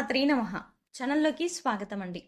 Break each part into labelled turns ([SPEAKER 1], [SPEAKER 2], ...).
[SPEAKER 1] శ్రీమాత్రీ నమ. ఛానల్లోకి స్వాగతం అండి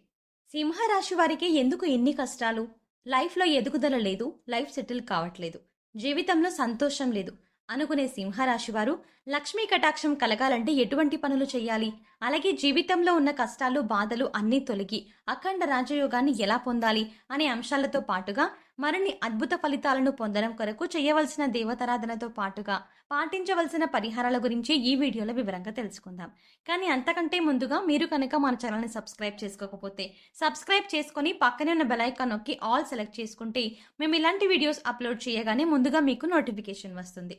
[SPEAKER 1] సింహరాశి వారికి ఎందుకు ఎన్ని కష్టాలు? లైఫ్లో ఎదుగుదల లేదు లైఫ్ సెటిల్ కావట్లేదు జీవితంలో సంతోషం లేదు అనుకునే సింహరాశి వారు లక్ష్మీ కటాక్షం కలగాలంటే ఎటువంటి పనులు చేయాలి? అలాగే జీవితంలో ఉన్న కష్టాలు బాధలు అన్నీ తొలగి అఖండ రాజయోగాన్ని ఎలా పొందాలి? అనే అంశాలతో పాటుగా మరిన్ని అద్భుత ఫలితాలను పొందడం కొరకు చేయవలసిన దేవతారాధనతో పాటుగా పాటించవలసిన పరిహారాల గురించి ఈ వీడియోలో వివరంగా తెలుసుకుందాం. కానీ అంతకంటే ముందుగా మీరు కనుక మన ఛానల్ని సబ్స్క్రైబ్ చేసుకోకపోతే సబ్స్క్రైబ్ చేసుకొని పక్కనే ఉన్న బెల్ నొక్కి ఆల్ సెలెక్ట్ చేసుకుంటే మేము ఇలాంటి వీడియోస్ అప్లోడ్ చేయగానే ముందుగా మీకు నోటిఫికేషన్ వస్తుంది.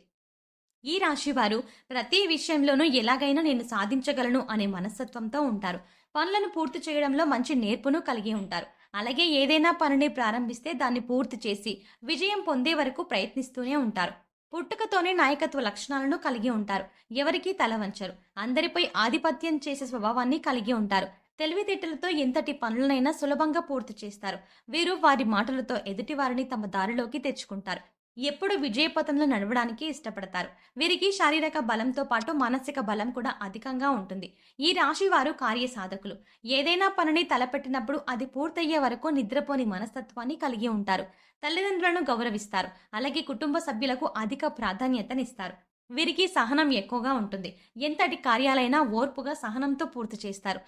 [SPEAKER 1] ఈ రాశి వారు ప్రతి విషయంలోనూ ఎలాగైనా నేను సాధించగలను అనే మనస్తత్వంతో ఉంటారు. పనులను పూర్తి చేయడంలో మంచి నేర్పును కలిగి ఉంటారు. అలాగే ఏదైనా పనిని ప్రారంభిస్తే దాన్ని పూర్తి చేసి విజయం పొందే వరకు ప్రయత్నిస్తూనే ఉంటారు. పుట్టుకతోనే నాయకత్వ లక్షణాలను కలిగి ఉంటారు. ఎవరికీ తల వంచరు. అందరిపై ఆధిపత్యం చేసే స్వభావాన్ని కలిగి ఉంటారు. తెలివితేటలతో ఎంతటి పనులనైనా సులభంగా పూర్తి చేస్తారు. వీరు వారి మాటలతో ఎదుటి వారిని తమ దారిలోకి తెచ్చుకుంటారు. ఎప్పుడు విజయపథంలో నడవడానికి ఇష్టపడతారు. వీరికి శారీరక బలంతో పాటు మానసిక బలం కూడా అధికంగా ఉంటుంది. ఈ రాశి వారు కార్యసాధకులు. ఏదైనా పనిని తలపెట్టినప్పుడు అది పూర్తయ్యే వరకు నిద్రపోని మనస్తత్వాన్ని కలిగి ఉంటారు. తల్లిదండ్రులను గౌరవిస్తారు. అలాగే కుటుంబ సభ్యులకు అధిక ప్రాధాన్యతనిస్తారు. వీరికి సహనం ఎక్కువగా ఉంటుంది. ఎంతటి కార్యాలైనా ఓర్పుగా సహనంతో పూర్తి చేస్తారు.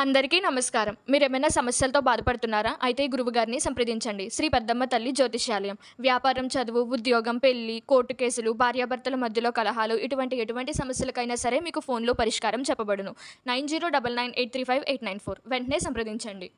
[SPEAKER 2] అందరికీ నమస్కారం. మీరు ఏమైనా సమస్యలతో బాధపడుతున్నారా? అయితే గురువుగారిని సంప్రదించండి. శ్రీ పెద్దమ్మ తల్లి జ్యోతిష్యాలయం వ్యాపారం చదువు ఉద్యోగం పెళ్ళి కోర్టు కేసులు భార్యాభర్తల మధ్యలో కలహాలు ఇటువంటి ఎటువంటి సమస్యలకైనా సరే మీకు ఫోన్లో పరిష్కారం చెప్పబడును. Nine zero double nine eight three five eight nine four. వెంటనే సంప్రదించండి.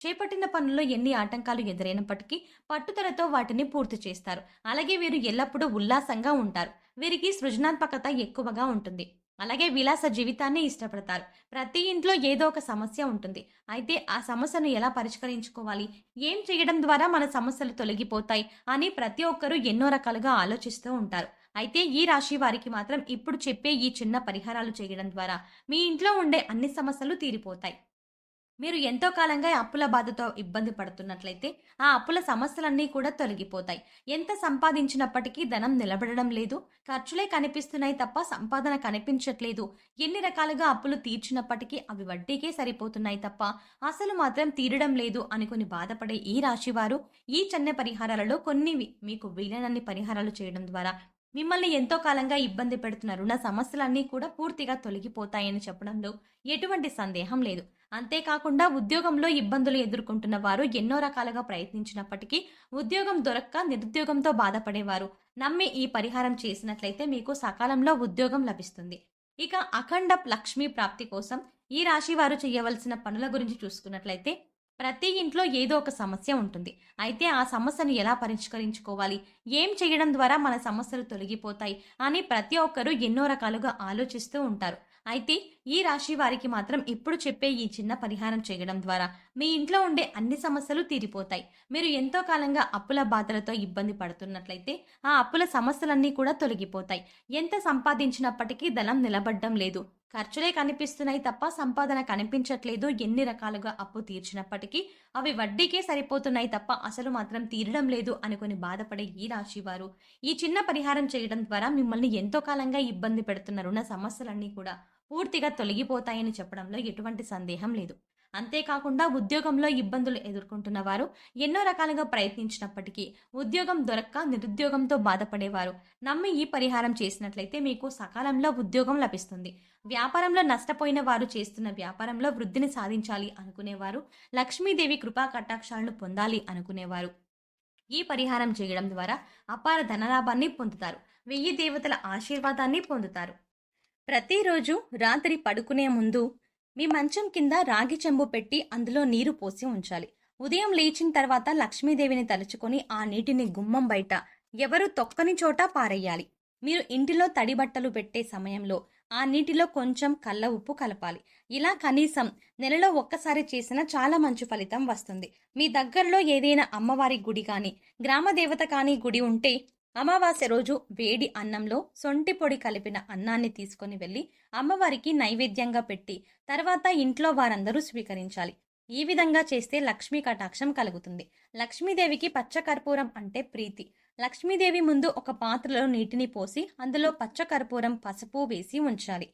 [SPEAKER 1] చేపట్టిన పనుల్లో ఎన్ని ఆటంకాలు ఎదురైనప్పటికీ పట్టుదలతో వాటిని పూర్తి చేస్తారు. అలాగే వీరు ఎల్లప్పుడూ ఉల్లాసంగా ఉంటారు. వీరికి సృజనాత్మకత ఎక్కువగా ఉంటుంది. అలాగే విలాస జీవితాన్ని ఇష్టపడతారు. ప్రతి ఇంట్లో ఏదో ఒక సమస్య ఉంటుంది. అయితే ఆ సమస్యను ఎలా పరిష్కరించుకోవాలి? ఏం చేయడం ద్వారా మన సమస్యలు తొలగిపోతాయి అని ప్రతి ఒక్కరూ ఎన్నో రకాలుగా ఆలోచిస్తూ ఉంటారు. అయితే ఈ రాశి వారికి మాత్రం ఇప్పుడు చెప్పే ఈ చిన్న పరిహారాలు చేయడం ద్వారా మీ ఇంట్లో ఉండే అన్ని సమస్యలు తీరిపోతాయి. మీరు ఎంతో కాలంగా అప్పుల బాధతో ఇబ్బంది పడుతున్నట్లయితే ఆ అప్పుల సమస్యలన్నీ కూడా తొలగిపోతాయి. ఎంత సంపాదించినప్పటికీ ధనం నిలబడడం లేదు. ఖర్చులే కనిపిస్తున్నాయి తప్ప సంపాదన కనిపించట్లేదు. ఎన్ని రకాలుగా అప్పులు తీర్చినప్పటికీ అవి వడ్డీకే సరిపోతున్నాయి తప్ప అసలు మాత్రం తీరడం లేదు అనుకుని బాధపడే ఈ రాశివారు ఈ చిన్న పరిహారాలలో కొన్ని మీకు వీలైనన్ని పరిహారాలు చేయడం ద్వారా మిమ్మల్ని ఎంతో కాలంగా ఇబ్బంది పెడుతున్న రుణ సమస్యలన్నీ కూడా పూర్తిగా తొలగిపోతాయని చెప్పడంలో ఎటువంటి సందేహం లేదు. అంతేకాకుండా ఉద్యోగంలో ఇబ్బందులు ఎదుర్కొంటున్న వారు ఎన్నో రకాలుగా ప్రయత్నించినప్పటికీ ఉద్యోగం దొరక్క నిరుద్యోగంతో బాధపడేవారు. నమ్మి ఈ పరిహారం చేసినట్లయితే మీకు సకాలంలో ఉద్యోగం లభిస్తుంది. ఇక అఖండ లక్ష్మీ ప్రాప్తి కోసం ఈ రాశి వారు చేయవలసిన పనుల గురించి చూసుకున్నట్లయితే ప్రతి ఇంట్లో ఏదో ఒక సమస్య ఉంటుంది. అయితే ఆ సమస్యను ఎలా పరిష్కరించుకోవాలి? ఏం చేయడం ద్వారా మన సమస్యలు తొలగిపోతాయి అని ప్రతి ఒక్కరూ ఎన్నో రకాలుగా ఆలోచిస్తూ ఉంటారు. అయితే ఈ రాశి వారికి మాత్రం ఇప్పుడు చెప్పే ఈ చిన్న పరిహారం చేయడం ద్వారా మీ ఇంట్లో ఉండే అన్ని సమస్యలు తీరిపోతాయి. మీరు ఎంతో కాలంగా అప్పుల బాధలతో ఇబ్బంది పడుతున్నట్లయితే ఆ అప్పుల సమస్యలన్నీ కూడా తొలగిపోతాయి. ఎంత సంపాదించినప్పటికీ ధనం నిలబడ్డం లేదు. ఖర్చులే కనిపిస్తున్నాయి తప్ప సంపాదన కనిపించట్లేదు. ఎన్ని రకాలుగా అప్పు తీర్చినప్పటికీ అవి వడ్డీకే సరిపోతున్నాయి తప్ప అసలు మాత్రం తీరడం లేదు అనుకుని బాధపడే ఈ రాశి వారు ఈ చిన్న పరిహారం చేయడం ద్వారా మిమ్మల్ని ఎంతో కాలంగా ఇబ్బంది పెడుతున్న రుణ సమస్యలన్నీ కూడా పూర్తిగా తొలగిపోతాయని చెప్పడంలో ఎటువంటి సందేహం లేదు. అంతేకాకుండా ఉద్యోగంలో ఇబ్బందులు ఎదుర్కొంటున్న వారు ఎన్నో రకాలుగా ప్రయత్నించినప్పటికీ ఉద్యోగం దొరక్క నిరుద్యోగంతో బాధపడేవారు. నమ్మి ఈ పరిహారం చేసినట్లయితే మీకు సకాలంలో ఉద్యోగం లభిస్తుంది. వ్యాపారంలో నష్టపోయిన వారు చేస్తున్న వ్యాపారంలో వృద్ధిని సాధించాలి అనుకునేవారు. లక్ష్మీదేవి కృపా కటాక్షాలను పొందాలి అనుకునేవారు. ఈ పరిహారం చేయడం ద్వారా అపార ధనలాభాన్ని పొందుతారు. వెయ్యి దేవతల ఆశీర్వాదాన్ని పొందుతారు. ప్రతిరోజు రాత్రి పడుకునే ముందు మీ మంచం కింద రాగి చెంబు పెట్టి అందులో నీరు పోసి ఉంచాలి. ఉదయం లేచిన తర్వాత లక్ష్మీదేవిని తలుచుకొని ఆ నీటిని గుమ్మం బయట ఎవరు తొక్కని చోట పారేయాలి. మీరు ఇంటిలో తడి బట్టలు పెట్టే సమయంలో ఆ నీటిలో కొంచెం కళ్ళ ఉప్పు కలపాలి. ఇలా కనీసం నెలలో ఒక్కసారి చేసిన చాలా మంచి ఫలితం వస్తుంది. మీ దగ్గరలో ఏదైనా అమ్మవారి గుడి కానీ గ్రామ దేవత కానీ గుడి ఉంటే అమావాస్య రోజు వేడి అన్నంలో సొంటి పొడి కలిపిన అన్నాన్ని తీసుకొని వెళ్ళి అమ్మవారికి నైవేద్యంగా పెట్టి తర్వాత ఇంట్లో వారందరూ స్వీకరించాలి. ఈ విధంగా చేస్తే లక్ష్మీ కటాక్షం కలుగుతుంది. లక్ష్మీదేవికి పచ్చకర్పూరం అంటే ప్రీతి. లక్ష్మీదేవి ముందు ఒక పాత్రలో నీటిని పోసి అందులో పచ్చకర్పూరం పసుపు వేసి ఉంచాలి.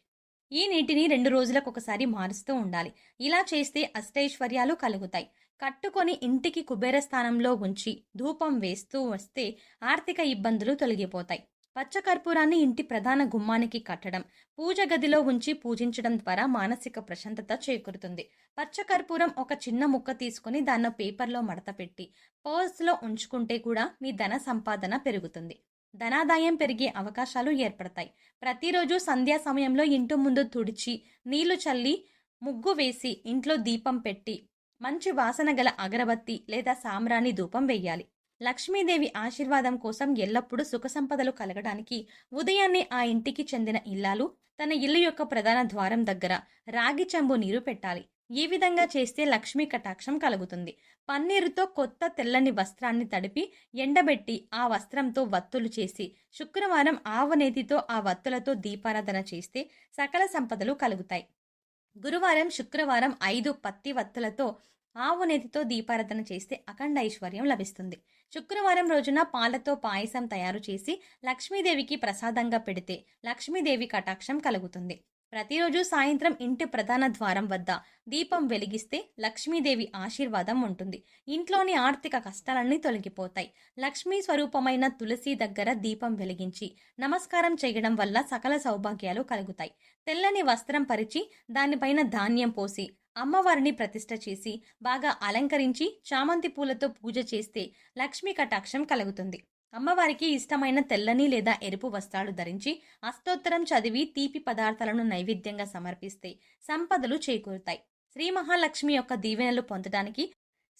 [SPEAKER 1] ఈ నీటిని రెండు రోజులకు ఒకసారి మారుస్తూ ఉండాలి. ఇలా చేస్తే అష్టైశ్వర్యాలు కలుగుతాయి. కట్టుకొని ఇంటికి కుబేర స్థానంలో ఉంచి ధూపం వేస్తూ వస్తే ఆర్థిక ఇబ్బందులు తొలగిపోతాయి. పచ్చకర్పూరాన్ని ఇంటి ప్రధాన గుమ్మానికి కట్టడం పూజ గదిలో ఉంచి పూజించడం ద్వారా మానసిక ప్రశాంతత చేకూరుతుంది. పచ్చకర్పూరం ఒక చిన్న ముక్క తీసుకొని దాన్ని పేపర్లో మడత పెట్టి పర్స్లో ఉంచుకుంటే కూడా మీ ధన సంపాదన పెరుగుతుంది. ధనాదాయం పెరిగే అవకాశాలు ఏర్పడతాయి. ప్రతిరోజు సంధ్యా సమయంలో ఇంటి ముందు తుడిచి నీళ్ళు చల్లి ముగ్గు వేసి ఇంట్లో దీపం పెట్టి మంచి వాసన గల అగరబత్తి లేదా సామ్రాణి ధూపం వెయ్యాలి. లక్ష్మీదేవి ఆశీర్వాదం కోసం ఎల్లప్పుడూ సుఖ సంపదలు కలగడానికి ఉదయాన్నే ఆ ఇంటికి చెందిన ఇల్లాలు తన ఇల్లు యొక్క ప్రధాన ద్వారం దగ్గర రాగి చెంబు నీరు పెట్టాలి. ఈ విధంగా చేస్తే లక్ష్మీ కటాక్షం కలుగుతుంది. పన్నీరుతో కొత్త తెల్లని వస్త్రాన్ని తడిపి ఎండబెట్టి ఆ వస్త్రంతో వత్తులు చేసి శుక్రవారం ఆవనేతితో ఆ వత్తులతో దీపారాధన చేస్తే సకల సంపదలు కలుగుతాయి. గురువారం శుక్రవారం ఐదు పత్తి వత్తులతో ఆవు నెతితో దీపారాధన చేస్తే అఖండ ఐశ్వర్యం లభిస్తుంది. శుక్రవారం రోజున పాలతో పాయసం తయారు చేసి లక్ష్మీదేవికి ప్రసాదంగా పెడితే లక్ష్మీదేవి కటాక్షం కలుగుతుంది. ప్రతిరోజు సాయంత్రం ఇంటి ప్రధాన ద్వారం వద్ద దీపం వెలిగిస్తే లక్ష్మీదేవి ఆశీర్వాదం ఉంటుంది. ఇంట్లోని ఆర్థిక కష్టాలన్నీ తొలగిపోతాయి. లక్ష్మీ స్వరూపమైన తులసి దగ్గర దీపం వెలిగించి నమస్కారం చేయడం వల్ల సకల సౌభాగ్యాలు కలుగుతాయి. తెల్లని వస్త్రం పరిచి దానిపైన ధాన్యం పోసి అమ్మవారిని ప్రతిష్ట చేసి బాగా అలంకరించి చామంతి పూలతో పూజ చేస్తే లక్ష్మీ కటాక్షం కలుగుతుంది. అమ్మవారికి ఇష్టమైన తెల్లని లేదా ఎరుపు వస్త్రాలు ధరించి అష్టోత్తరం చదివి తీపి పదార్థాలను నైవేద్యంగా సమర్పిస్తే సంపదలు చేకూరుతాయి. శ్రీ మహాలక్ష్మి యొక్క దీవెనలు పొందడానికి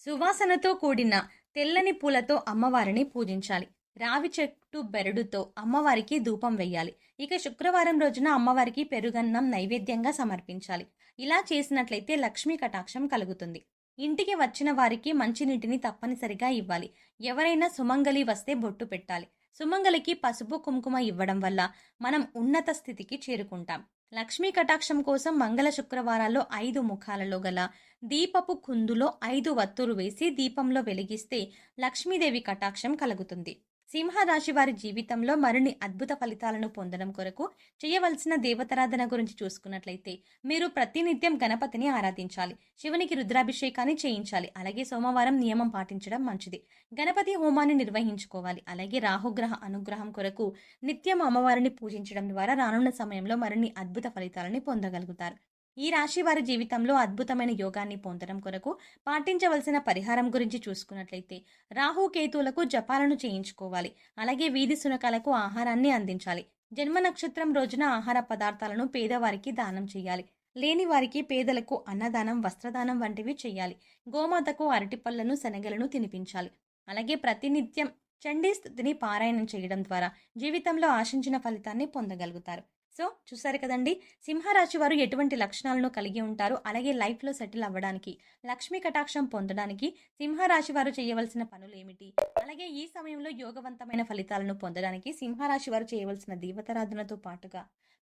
[SPEAKER 1] సువాసనతో కూడిన తెల్లని పూలతో అమ్మవారిని పూజించాలి. రావి చెట్టు బెరడుతో అమ్మవారికి ధూపం వేయాలి ఇక శుక్రవారం రోజున అమ్మవారికి పెరుగన్నం నైవేద్యంగా సమర్పించాలి. ఇలా చేసినట్లయితే లక్ష్మీ కటాక్షం కలుగుతుంది. ఇంటికి వచ్చిన వారికి మంచినీటిని తప్పనిసరిగా ఇవ్వాలి. ఎవరైనా సుమంగలి వస్తే బొట్టు పెట్టాలి. సుమంగలికి పసుపు కుంకుమ ఇవ్వడం వల్ల మనం ఉన్నత స్థితికి చేరుకుంటాం. లక్ష్మీ కటాక్షం కోసం మంగళ శుక్రవారాల్లో ఐదు ముఖాలలో గల దీపపు కుందులో ఐదు వత్తులు వేసి దీపంలో వెలిగిస్తే లక్ష్మీదేవి కటాక్షం కలుగుతుంది. సింహరాశి వారి జీవితంలో మరిన్ని అద్భుత ఫలితాలను పొందడం కొరకు చేయవలసిన దేవతారాధన గురించి చూసుకున్నట్లయితే మీరు ప్రతినిత్యం గణపతిని ఆరాధించాలి. శివునికి రుద్రాభిషేకాన్ని చేయించాలి. అలాగే సోమవారం నియమం పాటించడం మంచిది. గణపతి హోమాన్ని నిర్వహించుకోవాలి. అలాగే రాహుగ్రహ అనుగ్రహం కొరకు నిత్యం అమ్మవారిని పూజించడం ద్వారా రానున్న సమయంలో మరిన్ని అద్భుత ఫలితాలని పొందగలుగుతారు. ఈ రాశి వారి జీవితంలో అద్భుతమైన యోగాన్ని పొందడం కొరకు పాటించవలసిన పరిహారం గురించి చూసుకున్నట్లయితే రాహు కేతువులకు జపాలను చేయించుకోవాలి. అలాగే వీధి సునకాలకు ఆహారాన్ని అందించాలి. జన్మ నక్షత్రం రోజున ఆహార పదార్థాలను పేదవారికి దానం చేయాలి. లేని వారికి పేదలకు అన్నదానం వస్త్రదానం వంటివి చేయాలి. గోమాతకు అరటిపళ్ళను శనగలను తినిపించాలి. అలాగే ప్రతినిత్యం చండీ స్థుతిని పారాయణం చేయడం ద్వారా జీవితంలో ఆశించిన ఫలితాన్ని పొందగలుగుతారు. సో చూసారు కదండి సింహరాశి వారు ఎటువంటి లక్షణాలను కలిగి ఉంటారు? అలాగే లైఫ్లో సెటిల్ అవ్వడానికి లక్ష్మీ కటాక్షం పొందడానికి సింహరాశి వారు చేయవలసిన పనులు ఏమిటి? అలాగే ఈ సమయంలో యోగవంతమైన ఫలితాలను పొందడానికి సింహరాశి వారు చేయవలసిన దేవతారాధనతో పాటుగా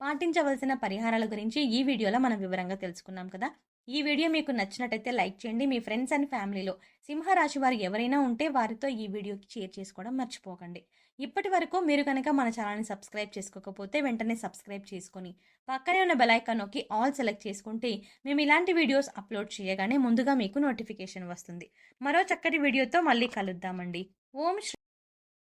[SPEAKER 1] పాటించవలసిన పరిహారాల గురించి ఈ వీడియోలో మనం వివరంగా తెలుసుకున్నాం కదా. ఈ వీడియో మీకు నచ్చినట్టయితే లైక్ చేయండి. మీ ఫ్రెండ్స్ అండ్ ఫ్యామిలీలో సింహరాశి వారు ఎవరైనా ఉంటే వారితో ఈ వీడియోకి షేర్ చేసుకోవడం మర్చిపోకండి. ఇప్పటి వరకు మీరు కనుక మన ఛానల్ని సబ్స్క్రైబ్ చేసుకోకపోతే వెంటనే సబ్స్క్రైబ్ చేసుకొని పక్కనే ఉన్న బెలైకాన్ నొక్కి ఆల్ సెలెక్ట్ చేసుకుంటే మేము ఇలాంటి వీడియోస్ అప్లోడ్ చేయగానే ముందుగా మీకు నోటిఫికేషన్ వస్తుంది. మరో చక్కటి వీడియోతో మళ్ళీ కలుద్దామండి. ఓం